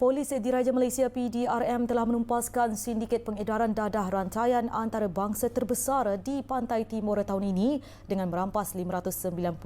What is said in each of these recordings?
Polis Diraja Malaysia PDRM telah menumpaskan sindiket pengedaran dadah rantaian antarabangsa terbesar di pantai timur tahun ini dengan merampas 590.18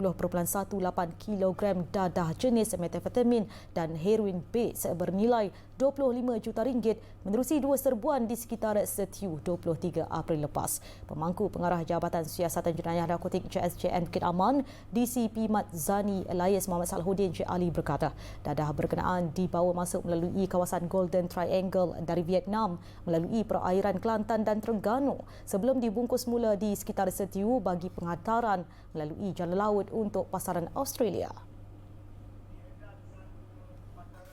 kilogram dadah jenis metafetamin dan heroin base bernilai 25 juta ringgit menerusi dua serbuan di sekitar Setiu 23 April lepas. Pemangku Pengarah Jabatan Siasatan Jenayah Narkotik CSJN Bukit Aman, DCP Mat Zani Elias Muhammad Salahuddin Cik Ali berkata, dadah berkenaan dibawa masuk melalui kawasan Golden Triangle dari Vietnam melalui perairan Kelantan dan Terengganu sebelum dibungkus mula di sekitar Setiu bagi penghantaran melalui jalan laut untuk pasaran Australia.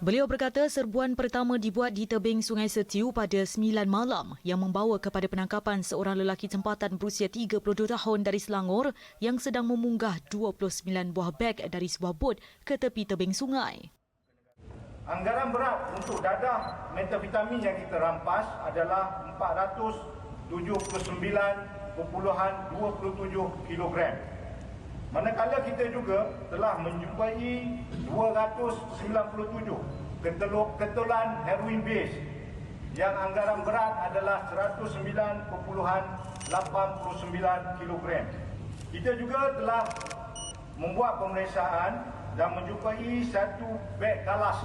Beliau berkata serbuan pertama dibuat di tebing Sungai Setiu pada 9 malam yang membawa kepada penangkapan seorang lelaki tempatan berusia 32 tahun dari Selangor yang sedang memunggah 29 buah beg dari sebuah bot ke tepi tebing sungai. Anggaran berat untuk dadah metavitamin yang kita rampas adalah 479.27 kilogram. Manakala kita juga telah menjumpai 297 keteluk ketulan heroin base yang anggaran berat adalah 109.89 kilogram. Kita juga telah membuat pemeriksaan dan menjumpai satu beg kalas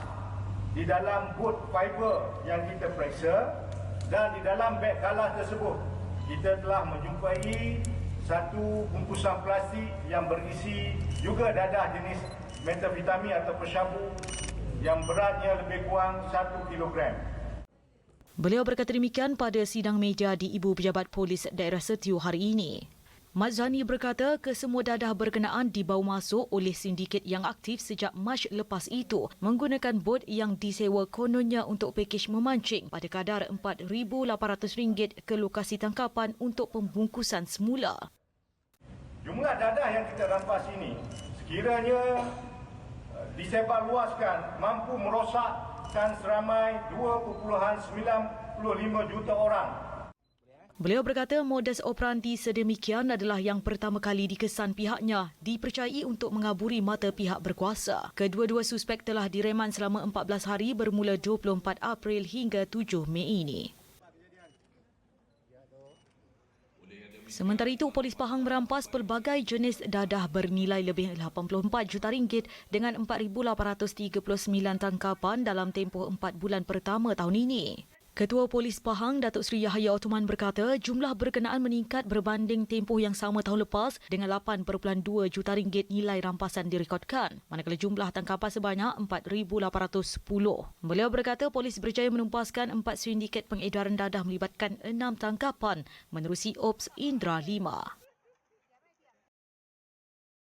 di dalam bot fiber yang kita periksa dan di dalam beg kalas tersebut kita telah menjumpai satu bungkusan plastik yang berisi juga dadah jenis metavitamin atau syabu yang beratnya lebih kurang 1 kilogram. Beliau berkata demikian pada sidang meja di Ibu Pejabat Polis Daerah Setiu hari ini. Mat Zani berkata kesemua dadah berkenaan dibawa masuk oleh sindiket yang aktif sejak Mac lepas itu menggunakan bot yang disewa kononnya untuk pakej memancing pada kadar RM4,800 ke lokasi tangkapan untuk pembungkusan semula. Jumlah dadah yang kita rampas ini sekiranya eh, disebarluaskan mampu merosakkan seramai 2.95 juta orang Beliau berkata modus operandi sedemikian adalah yang pertama kali dikesan pihaknya dipercayai untuk mengaburi mata pihak berkuasa. Kedua-dua suspek telah direman selama 14 hari bermula 24 April hingga 7 Mei ini. Sementara itu, polis Pahang merampas pelbagai jenis dadah bernilai lebih 84 juta ringgit dengan 4,839 tangkapan dalam tempoh 4 bulan pertama tahun ini. Ketua Polis Pahang, Datuk Seri Yahya Ottoman berkata jumlah berkenaan meningkat berbanding tempoh yang sama tahun lepas dengan 8.2 juta ringgit nilai rampasan direkodkan, manakala jumlah tangkapan sebanyak 4,810. Beliau berkata polis berjaya menumpaskan empat sindiket pengedaran dadah melibatkan enam tangkapan menerusi Ops Indra 5.